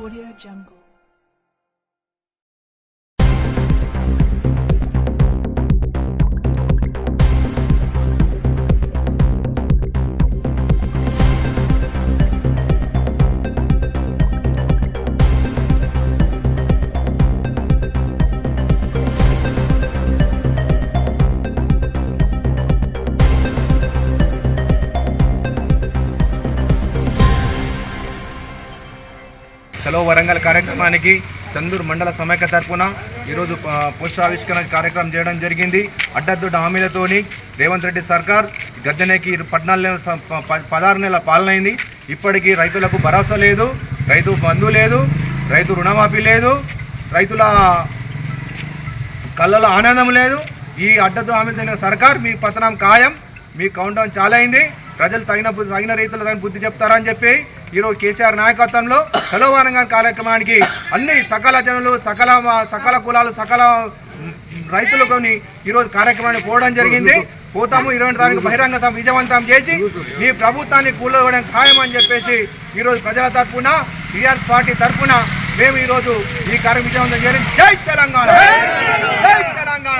Audio Jungle. Hello Warangal కార్యక్రమానికి చందూరు మండల సమైక్య తరఫున ఈరోజు పోషావిష్కరణ కార్యక్రమం చేయడం జరిగింది. అడ్డద్దు హామీలతోని రేవంత్ రెడ్డి సర్కార్ గద్దెనేకి పద్నాలుగు నెలల పదహారు నెలల పాలనైంది. ఇప్పటికీ రైతులకు భరోసా లేదు రైతు బంధు లేదు రైతు రుణమాఫీ లేదు రైతుల కళ్ళలో ఆనందం లేదు. ఈ అడ్డద్దు హామీ సర్కార్ మీ పతనం ఖాయం మీ కౌంటౌన్ చాలైంది. చాలా అయింది ప్రజలు తగిన తగిన రీతిలో తగిన బుద్ధి చెప్తారని చెప్పి ఈరోజు కేసీఆర్ నాయకత్వంలో తెలవారంగా కార్యక్రమానికి అన్ని సకల జనులు సకల సకల కులాలు సకల మ్, రైతులతోని ఈరోజు కార్యక్రమాన్ని పోవడం జరిగింది. పోతాము ఇరవై తారీఖు బహిరంగ సభ విజయవంతం చేసి మీ ప్రభుత్వాన్ని కూలవడం ఖాయం అని చెప్పేసి ఈరోజు ప్రజల తరఫున టీఆర్ఎస్ పార్టీ తరఫున మేము ఈరోజు ఈ కార్యక్రమం విజయవంతం చేయడం. జై తెలంగాణ! జై తెలంగాణ!